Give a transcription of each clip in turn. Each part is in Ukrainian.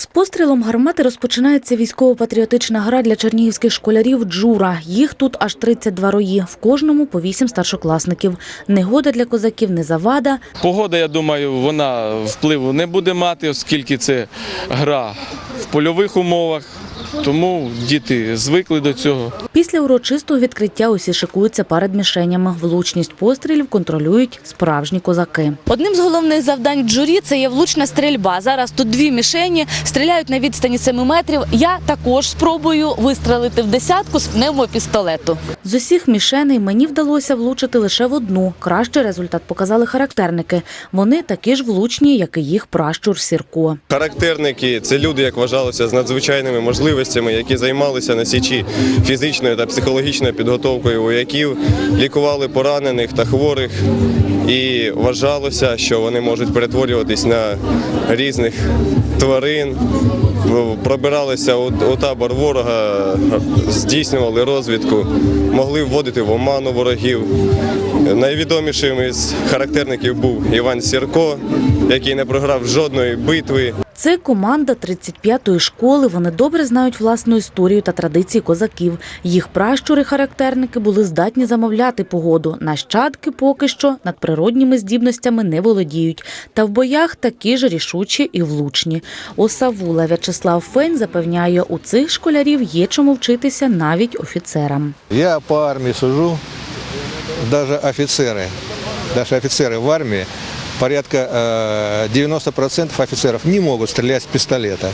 З пострілом гармати розпочинається військово-патріотична гра для чернігівських школярів «Джура». Їх тут аж 32 рої, в кожному по 8 старшокласників. Негода для козаків не завада. Погода, я думаю, вона впливу не буде мати, оскільки це гра в польових умовах. Тому діти звикли до цього. Після урочистого відкриття усі шикуються перед мішенями. Влучність пострілів контролюють справжні козаки. Одним з головних завдань джурі це є влучна стрільба. Зараз тут дві мішені стріляють на відстані 7 метрів. Я також спробую вистрелити в десятку з пневмопістолету. З усіх мішеней мені вдалося влучити лише в одну. Кращий результат показали характерники. Вони такі ж влучні, як і їх пращур Сірко. Характерники це люди, як вважалося, з надзвичайними можливостями, які займалися на січі фізичною та психологічною підготовкою вояків, лікували поранених та хворих. І вважалося, що вони можуть перетворюватись на різних тварин, пробиралися у табор ворога, здійснювали розвідку, могли вводити в оману ворогів. Найвідомішим із характерників був Іван Сірко, який не програв жодної битви. Це команда 35-ї школи. Вони добре знають власну історію та традиції козаків. Їх пращури-характерники були здатні замовляти погоду. Нащадки поки що надприродніми здібностями не володіють. Та в боях такі ж рішучі і влучні. Осавула В'ячеслав Фень запевняє, у цих школярів є чому вчитися навіть офіцерам. Я по армии сужу, даже офицеры, даже офицеры в армии, порядка э, 90% офицеров не могут стрелять с пистолета.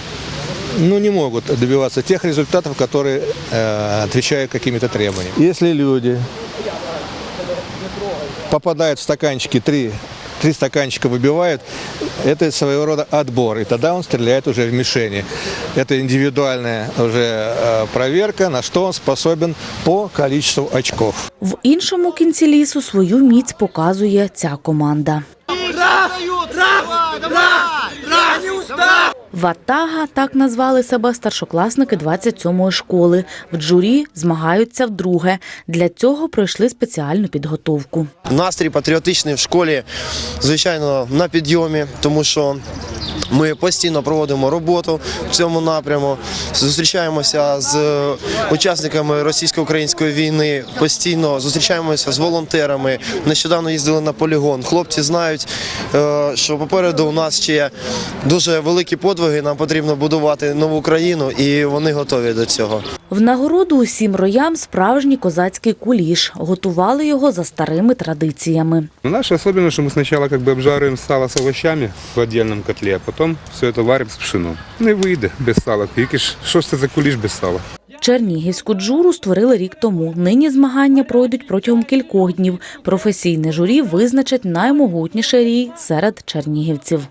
Ну, не могут добиваться тех результатов, которые э, отвечают какими-то требованиями. Если люди попадают в стаканчики, три, три стаканчика выбивают, это своего рода отбор, и тогда он стреляет уже в мишени. Это индивидуальная уже э, проверка, на что он способен по количеству очков. В іншому кінці лісу свою міць показує ця команда. Ватага так назвали себе старшокласники 27-ї школи. В джурі змагаються вдруге. Для цього пройшли спеціальну підготовку. Настрій патріотичний в школі, звичайно, на підйомі, тому що ми постійно проводимо роботу в цьому напряму. Зустрічаємося з учасниками російсько-української війни, постійно зустрічаємося з волонтерами. Нещодавно їздили на полігон. Хлопці знають, е, що попереду у нас ще дуже великі подвиги. Нам потрібно будувати нову країну, і вони готові до цього. В нагороду усім роям справжній козацький куліш. Готували його за старими традиціями. Ну, Наша особенность, что мы сначала как бы обжариваем сало с овощами в отдельном котле, а потом все это варим с пшеном. Не вийде без сала. Тільки ж, що ж це за куліш без сала? Чернігівську джуру створили рік тому. Нині змагання пройдуть протягом кількох днів. Професійне журі визначать наймогутніший рій серед чернігівців.